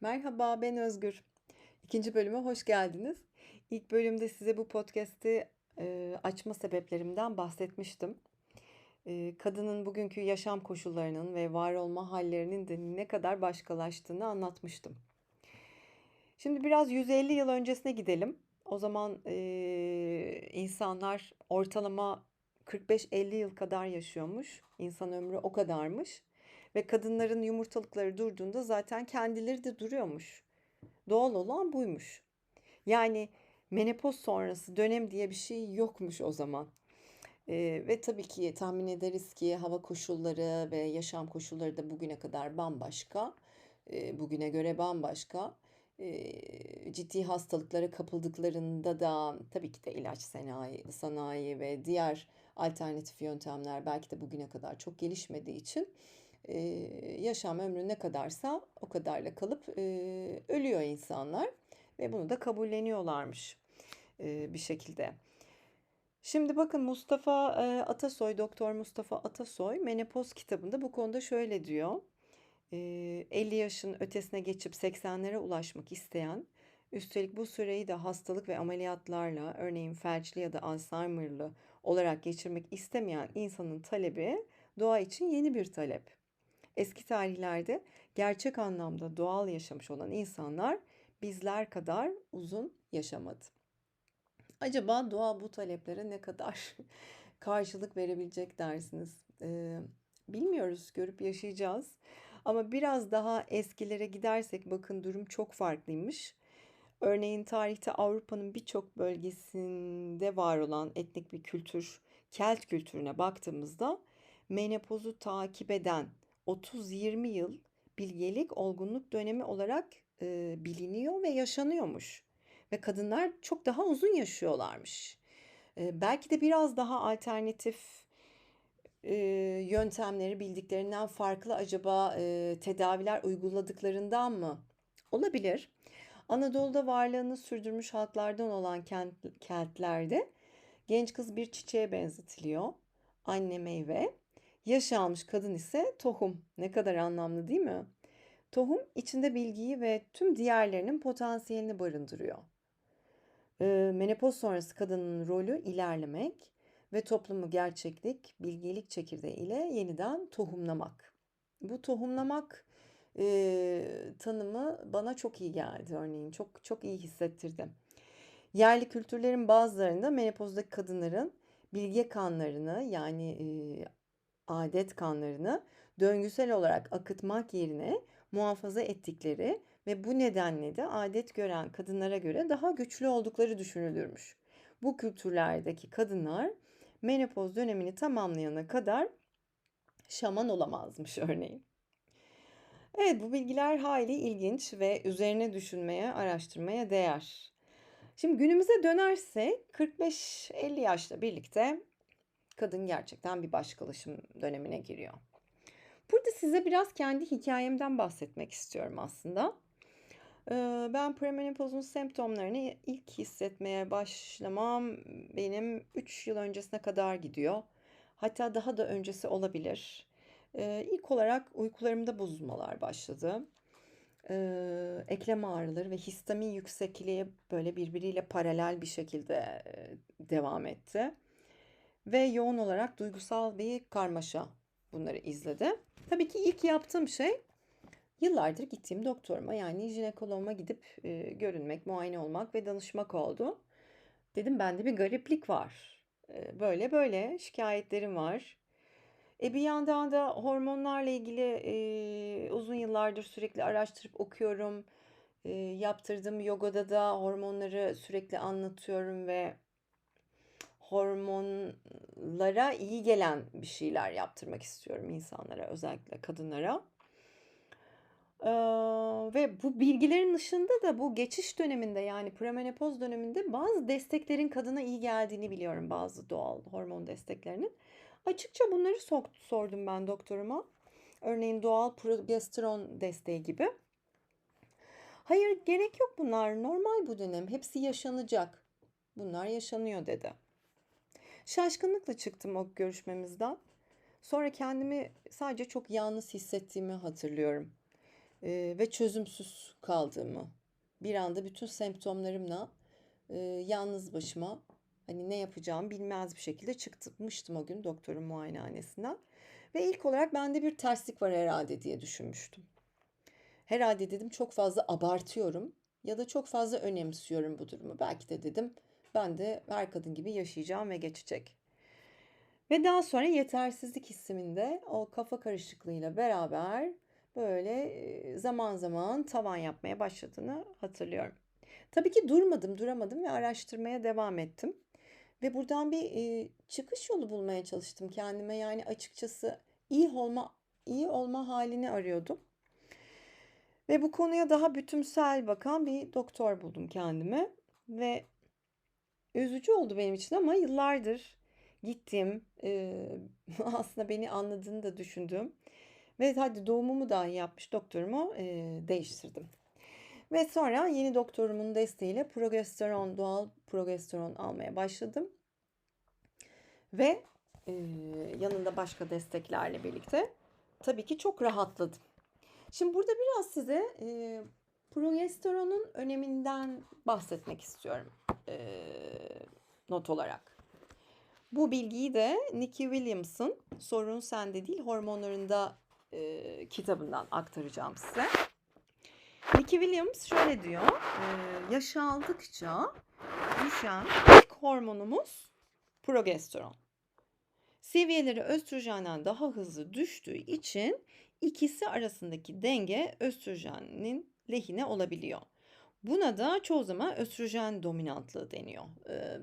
Merhaba, ben Özgür. İkinci bölüme hoş geldiniz. İlk bölümde size bu podcast'i e, açma sebeplerimden bahsetmiştim. E, kadının bugünkü yaşam koşullarının ve var olma hallerinin de ne kadar başkalaştığını anlatmıştım. Şimdi biraz 150 yıl öncesine gidelim. O zaman e, insanlar ortalama 45-50 yıl kadar yaşıyormuş. İnsan ömrü o kadarmış. Ve kadınların yumurtalıkları durduğunda zaten kendileri de duruyormuş. Doğal olan buymuş. Yani menopoz sonrası dönem diye bir şey yokmuş o zaman. Ee, ve tabii ki tahmin ederiz ki hava koşulları ve yaşam koşulları da bugüne kadar bambaşka. Ee, bugüne göre bambaşka. Ee, ciddi hastalıklara kapıldıklarında da tabii ki de ilaç sanayi, sanayi ve diğer alternatif yöntemler belki de bugüne kadar çok gelişmediği için e, yaşam ömrü ne kadarsa o kadarla kalıp e, ölüyor insanlar ve bunu da kabulleniyorlarmış e, bir şekilde. Şimdi bakın Mustafa e, Atasoy, Doktor Mustafa Atasoy Menopoz kitabında bu konuda şöyle diyor. E, 50 yaşın ötesine geçip 80'lere ulaşmak isteyen, üstelik bu süreyi de hastalık ve ameliyatlarla, örneğin felçli ya da Alzheimer'lı olarak geçirmek istemeyen insanın talebi doğa için yeni bir talep. Eski tarihlerde gerçek anlamda doğal yaşamış olan insanlar bizler kadar uzun yaşamadı. Acaba doğa bu taleplere ne kadar karşılık verebilecek dersiniz? Ee, bilmiyoruz, görüp yaşayacağız. Ama biraz daha eskilere gidersek bakın durum çok farklıymış. Örneğin tarihte Avrupa'nın birçok bölgesinde var olan etnik bir kültür, Kelt kültürüne baktığımızda menopozu takip eden 30-20 yıl bilgelik olgunluk dönemi olarak e, biliniyor ve yaşanıyormuş. Ve kadınlar çok daha uzun yaşıyorlarmış. E, belki de biraz daha alternatif e, yöntemleri bildiklerinden farklı acaba e, tedaviler uyguladıklarından mı? Olabilir. Anadolu'da varlığını sürdürmüş halklardan olan kent, kentlerde genç kız bir çiçeğe benzetiliyor. Anne meyve. Yaş almış kadın ise tohum. Ne kadar anlamlı değil mi? Tohum içinde bilgiyi ve tüm diğerlerinin potansiyelini barındırıyor. E, menopoz sonrası kadının rolü ilerlemek ve toplumu gerçeklik, bilgelik çekirdeği ile yeniden tohumlamak. Bu tohumlamak e, tanımı bana çok iyi geldi örneğin. Çok çok iyi hissettirdi. Yerli kültürlerin bazılarında menopozdaki kadınların bilge kanlarını yani e, adet kanlarını döngüsel olarak akıtmak yerine muhafaza ettikleri ve bu nedenle de adet gören kadınlara göre daha güçlü oldukları düşünülürmüş. Bu kültürlerdeki kadınlar menopoz dönemini tamamlayana kadar şaman olamazmış örneğin. Evet bu bilgiler hayli ilginç ve üzerine düşünmeye, araştırmaya değer. Şimdi günümüze dönerse 45-50 yaşla birlikte kadın gerçekten bir başkalaşım dönemine giriyor. Burada size biraz kendi hikayemden bahsetmek istiyorum aslında. Ben premenopozun semptomlarını ilk hissetmeye başlamam benim 3 yıl öncesine kadar gidiyor. Hatta daha da öncesi olabilir. İlk olarak uykularımda bozulmalar başladı. Eklem ağrıları ve histamin yüksekliği böyle birbiriyle paralel bir şekilde devam etti. Ve yoğun olarak duygusal bir karmaşa bunları izledi. Tabii ki ilk yaptığım şey yıllardır gittiğim doktoruma yani jinekoloğuma gidip e, görünmek, muayene olmak ve danışmak oldu. Dedim bende bir gariplik var. E, böyle böyle şikayetlerim var. E bir yandan da hormonlarla ilgili e, uzun yıllardır sürekli araştırıp okuyorum. E, yaptırdığım yogada da hormonları sürekli anlatıyorum ve hormonlara iyi gelen bir şeyler yaptırmak istiyorum insanlara, özellikle kadınlara. Ee, ve bu bilgilerin dışında da bu geçiş döneminde yani premenopoz döneminde bazı desteklerin kadına iyi geldiğini biliyorum. Bazı doğal hormon desteklerinin. Açıkça bunları so- sordum ben doktoruma. Örneğin doğal progesteron desteği gibi. Hayır gerek yok bunlar normal bu dönem hepsi yaşanacak. Bunlar yaşanıyor dedi. Şaşkınlıkla çıktım o görüşmemizden. Sonra kendimi sadece çok yalnız hissettiğimi hatırlıyorum. e, ve çözümsüz kaldığımı, bir anda bütün semptomlarımla e, yalnız başıma hani ne yapacağımı bilmez bir şekilde çıkmıştım o gün doktorun muayenehanesinden. Ve ilk olarak bende bir terslik var herhalde diye düşünmüştüm. Herhalde dedim çok fazla abartıyorum ya da çok fazla önemsiyorum bu durumu. Belki de dedim ben de her kadın gibi yaşayacağım ve geçecek. Ve daha sonra yetersizlik hissiminde o kafa karışıklığıyla beraber böyle zaman zaman tavan yapmaya başladığını hatırlıyorum. Tabii ki durmadım, duramadım ve araştırmaya devam ettim. Ve buradan bir çıkış yolu bulmaya çalıştım kendime. Yani açıkçası iyi olma iyi olma halini arıyordum. Ve bu konuya daha bütünsel bakan bir doktor buldum kendime ve üzücü oldu benim için ama yıllardır gittim. E, aslında beni anladığını da düşündüm. Ve hadi doğumumu dahi yapmış doktorumu e, değiştirdim. Ve sonra yeni doktorumun desteğiyle progesteron, doğal progesteron almaya başladım. Ve e, yanında başka desteklerle birlikte tabii ki çok rahatladım. Şimdi burada biraz size e, progesteronun öneminden bahsetmek istiyorum e, not olarak. Bu bilgiyi de Nikki Williams'ın Sorun Sende Değil Hormonlarında e, kitabından aktaracağım size. Nikki Williams şöyle diyor. E, yaş düşen ilk hormonumuz progesteron. Seviyeleri östrojenden daha hızlı düştüğü için ikisi arasındaki denge östrojenin lehine olabiliyor. Buna da çoğu zaman östrojen dominantlığı deniyor.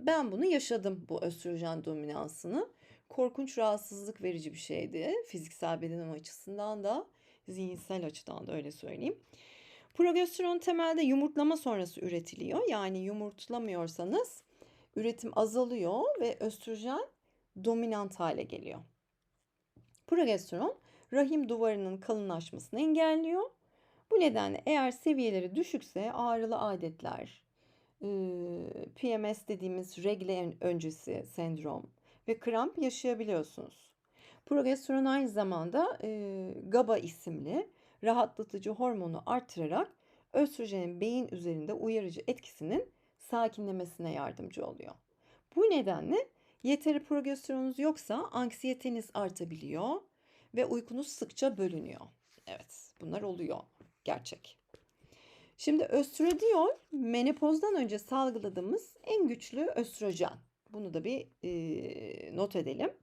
Ben bunu yaşadım bu östrojen dominansını. Korkunç rahatsızlık verici bir şeydi. Fiziksel bedenim açısından da zihinsel açıdan da öyle söyleyeyim. Progesteron temelde yumurtlama sonrası üretiliyor. Yani yumurtlamıyorsanız üretim azalıyor ve östrojen dominant hale geliyor. Progesteron rahim duvarının kalınlaşmasını engelliyor. Bu nedenle eğer seviyeleri düşükse ağrılı adetler, PMS dediğimiz regle öncesi sendrom ve kramp yaşayabiliyorsunuz. Progesteron aynı zamanda GABA isimli rahatlatıcı hormonu artırarak östrojenin beyin üzerinde uyarıcı etkisinin sakinlemesine yardımcı oluyor. Bu nedenle yeteri progesteronunuz yoksa anksiyeteniz artabiliyor ve uykunuz sıkça bölünüyor. Evet bunlar oluyor gerçek. Şimdi östradiol menopozdan önce salgıladığımız en güçlü östrojen. Bunu da bir e, not edelim.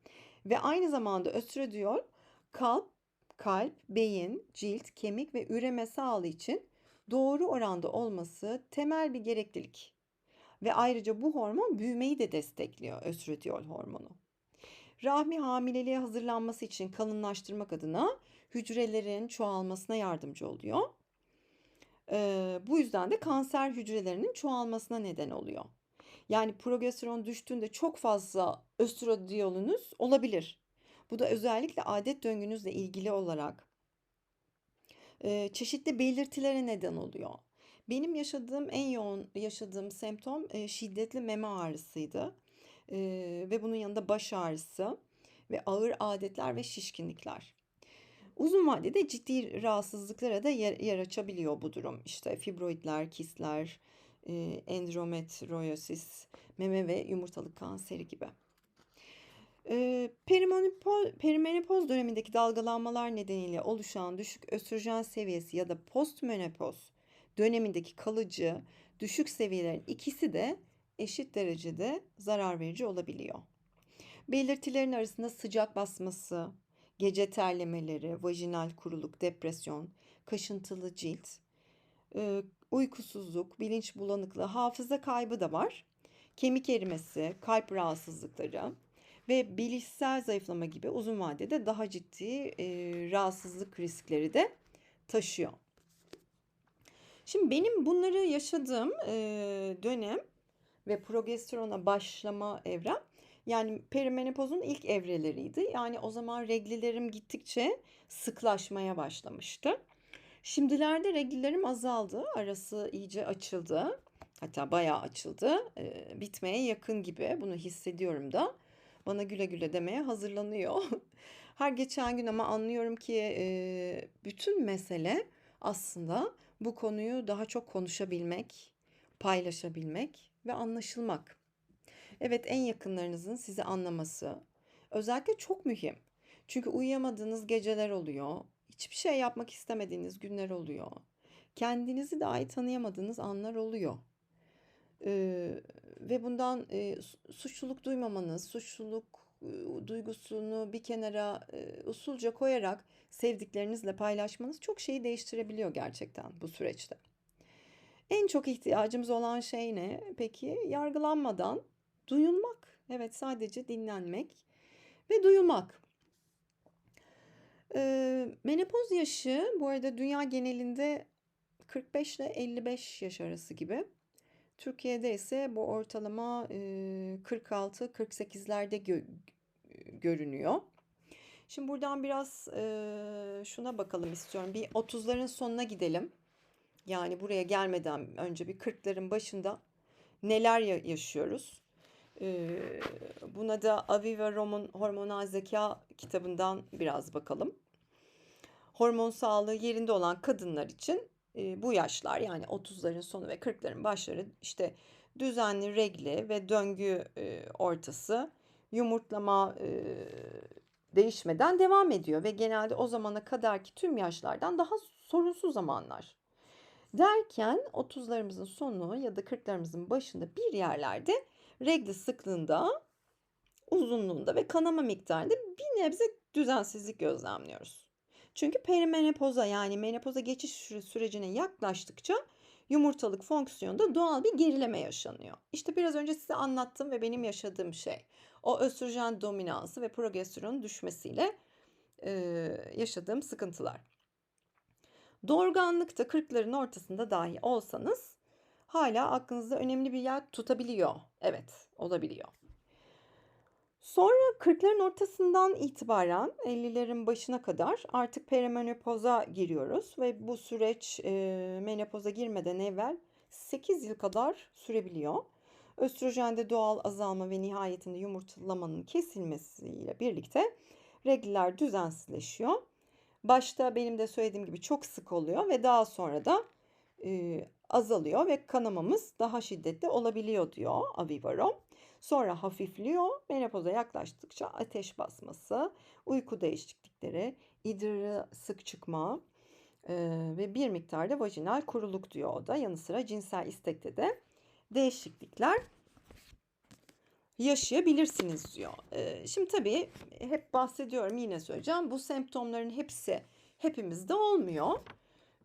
Ve aynı zamanda östradiol kalp, kalp, beyin, cilt, kemik ve üreme sağlığı için doğru oranda olması temel bir gereklilik. Ve ayrıca bu hormon büyümeyi de destekliyor östradiol hormonu. Rahmi hamileliğe hazırlanması için kalınlaştırmak adına hücrelerin çoğalmasına yardımcı oluyor. Ee, bu yüzden de kanser hücrelerinin çoğalmasına neden oluyor. Yani progesteron düştüğünde çok fazla östradiyolunuz olabilir. Bu da özellikle adet döngünüzle ilgili olarak e, çeşitli belirtilere neden oluyor. Benim yaşadığım en yoğun yaşadığım semptom e, şiddetli meme ağrısıydı. E, ve bunun yanında baş ağrısı ve ağır adetler ve şişkinlikler. Uzun vadede ciddi rahatsızlıklara da yer, yer açabiliyor bu durum. İşte fibroidler, kistler, e, endometriosis, meme ve yumurtalık kanseri gibi. E, perimenopoz, dönemindeki dalgalanmalar nedeniyle oluşan düşük östrojen seviyesi ya da postmenopoz dönemindeki kalıcı düşük seviyelerin ikisi de eşit derecede zarar verici olabiliyor. Belirtilerin arasında sıcak basması, gece terlemeleri, vajinal kuruluk, depresyon, kaşıntılı cilt, e, uykusuzluk, bilinç bulanıklığı, hafıza kaybı da var. Kemik erimesi, kalp rahatsızlıkları ve bilişsel zayıflama gibi uzun vadede daha ciddi e, rahatsızlık riskleri de taşıyor. Şimdi benim bunları yaşadığım e, dönem ve progesterona başlama evrem yani perimenopozun ilk evreleriydi. Yani o zaman reglilerim gittikçe sıklaşmaya başlamıştı. Şimdilerde reglilerim azaldı. Arası iyice açıldı. Hatta bayağı açıldı. E, bitmeye yakın gibi. Bunu hissediyorum da. Bana güle güle demeye hazırlanıyor. Her geçen gün ama anlıyorum ki e, bütün mesele aslında bu konuyu daha çok konuşabilmek, paylaşabilmek ve anlaşılmak. Evet en yakınlarınızın sizi anlaması özellikle çok mühim. Çünkü uyuyamadığınız geceler oluyor. Hiçbir şey yapmak istemediğiniz günler oluyor. Kendinizi dahi tanıyamadığınız anlar oluyor. Ee, ve bundan e, suçluluk duymamanız, suçluluk e, duygusunu bir kenara e, usulca koyarak sevdiklerinizle paylaşmanız çok şeyi değiştirebiliyor gerçekten bu süreçte. En çok ihtiyacımız olan şey ne? Peki yargılanmadan duyulmak. Evet sadece dinlenmek ve duyulmak. Ee, menopoz yaşı bu arada dünya genelinde 45 ile 55 yaş arası gibi. Türkiye'de ise bu ortalama e, 46-48'lerde gö görünüyor. Şimdi buradan biraz e, şuna bakalım istiyorum. Bir 30'ların sonuna gidelim. Yani buraya gelmeden önce bir 40'ların başında neler yaşıyoruz? E, buna da Aviva Rom'un Hormonal Zeka kitabından biraz bakalım. Hormon sağlığı yerinde olan kadınlar için e, bu yaşlar yani 30'ların sonu ve 40'ların başları işte düzenli regli ve döngü e, ortası yumurtlama e, değişmeden devam ediyor ve genelde o zamana kadarki tüm yaşlardan daha sorunsuz zamanlar. Derken 30'larımızın sonu ya da 40'larımızın başında bir yerlerde regli sıklığında, uzunluğunda ve kanama miktarında bir nebze düzensizlik gözlemliyoruz. Çünkü perimenopoza yani menopoza geçiş sürecine yaklaştıkça yumurtalık fonksiyonunda doğal bir gerileme yaşanıyor. İşte biraz önce size anlattım ve benim yaşadığım şey. O östrojen dominansı ve progesteronun düşmesiyle e, yaşadığım sıkıntılar. Doğurganlıkta 40'ların ortasında dahi olsanız hala aklınızda önemli bir yer tutabiliyor. Evet, olabiliyor. Sonra 40'ların ortasından itibaren 50'lerin başına kadar artık perimenopoza giriyoruz ve bu süreç e, menopoza girmeden evvel 8 yıl kadar sürebiliyor. Östrojende doğal azalma ve nihayetinde yumurtlamanın kesilmesiyle birlikte regliler düzensizleşiyor. Başta benim de söylediğim gibi çok sık oluyor ve daha sonra da e, azalıyor ve kanamamız daha şiddetli olabiliyor diyor Avivarom. Sonra hafifliyor. Menopoza yaklaştıkça ateş basması, uyku değişiklikleri, idrarı sık çıkma e, ve bir miktarda vajinal kuruluk diyor o da. Yanı sıra cinsel istekte de değişiklikler yaşayabilirsiniz diyor. E, şimdi tabii hep bahsediyorum yine söyleyeceğim. Bu semptomların hepsi hepimizde olmuyor.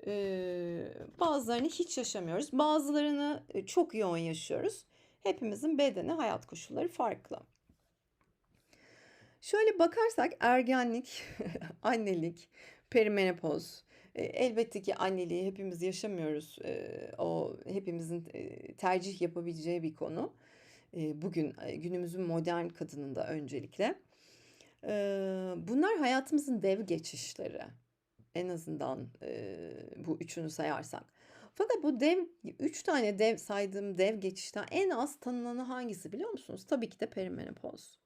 Ee, bazılarını hiç yaşamıyoruz. Bazılarını çok yoğun yaşıyoruz. Hepimizin bedeni, hayat koşulları farklı. Şöyle bakarsak ergenlik, annelik, perimenopoz, e, elbette ki anneliği hepimiz yaşamıyoruz. E, o hepimizin e, tercih yapabileceği bir konu. Bugün günümüzün modern kadınında öncelikle. Bunlar hayatımızın dev geçişleri. En azından bu üçünü sayarsak. Fakat bu dev, üç tane dev saydığım dev geçişten en az tanınanı hangisi biliyor musunuz? Tabii ki de perimenopoz.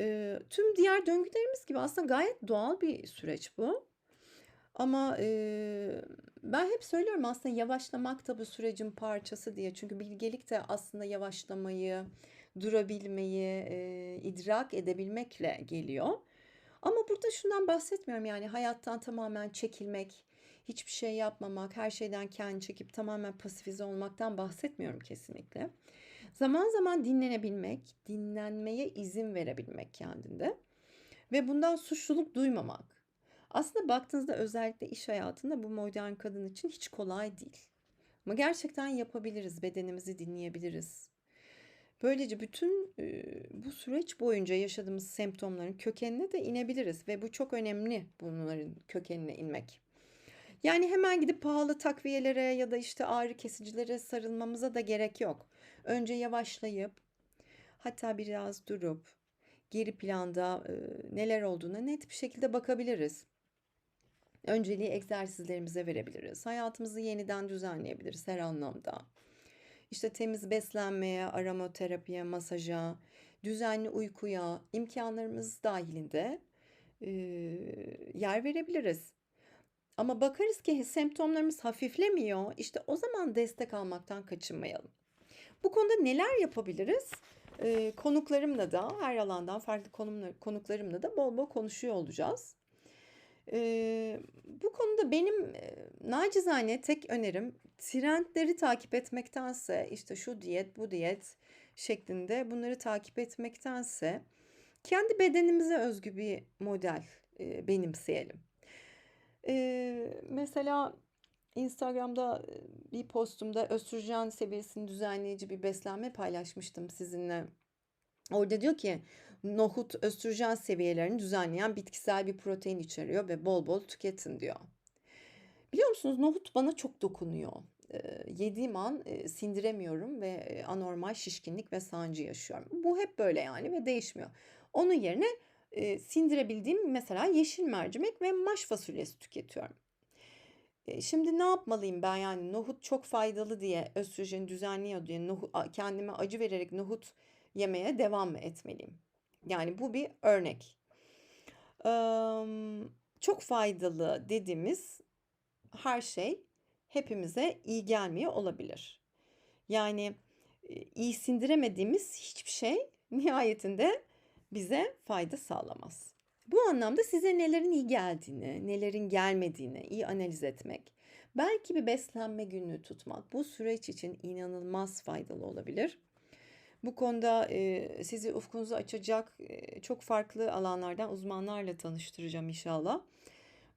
Ee, tüm diğer döngülerimiz gibi aslında gayet doğal bir süreç bu. Ama e, ben hep söylüyorum aslında yavaşlamak da bu sürecin parçası diye. Çünkü bilgelik de aslında yavaşlamayı, durabilmeyi, e, idrak edebilmekle geliyor. Ama burada şundan bahsetmiyorum yani hayattan tamamen çekilmek, hiçbir şey yapmamak, her şeyden kendi çekip tamamen pasifize olmaktan bahsetmiyorum kesinlikle. Zaman zaman dinlenebilmek, dinlenmeye izin verebilmek kendinde ve bundan suçluluk duymamak. Aslında baktığınızda özellikle iş hayatında bu modern kadın için hiç kolay değil. Ama gerçekten yapabiliriz, bedenimizi dinleyebiliriz. Böylece bütün bu süreç boyunca yaşadığımız semptomların kökenine de inebiliriz ve bu çok önemli bunların kökenine inmek. Yani hemen gidip pahalı takviyelere ya da işte ağrı kesicilere sarılmamıza da gerek yok. Önce yavaşlayıp hatta biraz durup geri planda neler olduğuna net bir şekilde bakabiliriz. Önceliği egzersizlerimize verebiliriz. Hayatımızı yeniden düzenleyebiliriz her anlamda. İşte temiz beslenmeye, aromaterapiye, masaja, düzenli uykuya, imkanlarımız dahilinde e, yer verebiliriz. Ama bakarız ki semptomlarımız hafiflemiyor. İşte o zaman destek almaktan kaçınmayalım. Bu konuda neler yapabiliriz? Ee, konuklarımla da her alandan farklı konuklarımla da bol bol konuşuyor olacağız. Ee, bu konuda benim e, nacizane tek önerim trendleri takip etmektense işte şu diyet bu diyet şeklinde bunları takip etmektense kendi bedenimize özgü bir model e, benimseyelim. E, mesela Instagram'da bir postumda östrojen seviyesini düzenleyici bir beslenme paylaşmıştım sizinle. Orada diyor ki nohut östrojen seviyelerini düzenleyen bitkisel bir protein içeriyor ve bol bol tüketin diyor. Biliyor musunuz nohut bana çok dokunuyor. Yediğim an sindiremiyorum ve anormal şişkinlik ve sancı yaşıyorum. Bu hep böyle yani ve değişmiyor. Onun yerine sindirebildiğim mesela yeşil mercimek ve maş fasulyesi tüketiyorum. E, şimdi ne yapmalıyım ben yani nohut çok faydalı diye östrojeni düzenliyor diye nohut, kendime acı vererek nohut yemeye devam mı etmeliyim? Yani bu bir örnek. Ee, çok faydalı dediğimiz her şey hepimize iyi gelmiyor olabilir. Yani iyi sindiremediğimiz hiçbir şey nihayetinde bize fayda sağlamaz. Bu anlamda size nelerin iyi geldiğini, nelerin gelmediğini iyi analiz etmek, belki bir beslenme günlüğü tutmak bu süreç için inanılmaz faydalı olabilir. Bu konuda e, sizi ufkunuzu açacak e, çok farklı alanlardan uzmanlarla tanıştıracağım inşallah.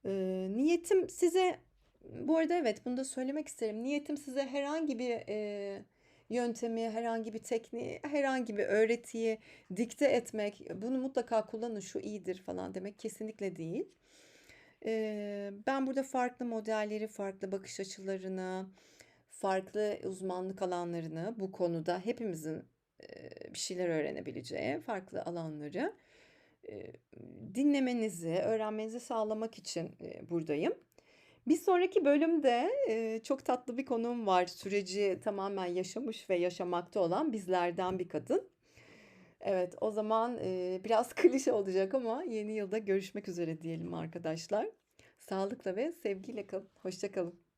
E, niyetim size, bu arada evet bunu da söylemek isterim. Niyetim size herhangi bir e, yöntemi, herhangi bir tekniği, herhangi bir öğretiyi dikte etmek, bunu mutlaka kullanın şu iyidir falan demek kesinlikle değil. E, ben burada farklı modelleri, farklı bakış açılarını, farklı uzmanlık alanlarını bu konuda hepimizin bir şeyler öğrenebileceği farklı alanları dinlemenizi, öğrenmenizi sağlamak için buradayım. Bir sonraki bölümde çok tatlı bir konuğum var. Süreci tamamen yaşamış ve yaşamakta olan bizlerden bir kadın. Evet, o zaman biraz klişe olacak ama yeni yılda görüşmek üzere diyelim arkadaşlar. Sağlıkla ve sevgiyle kalın. Hoşça kalın.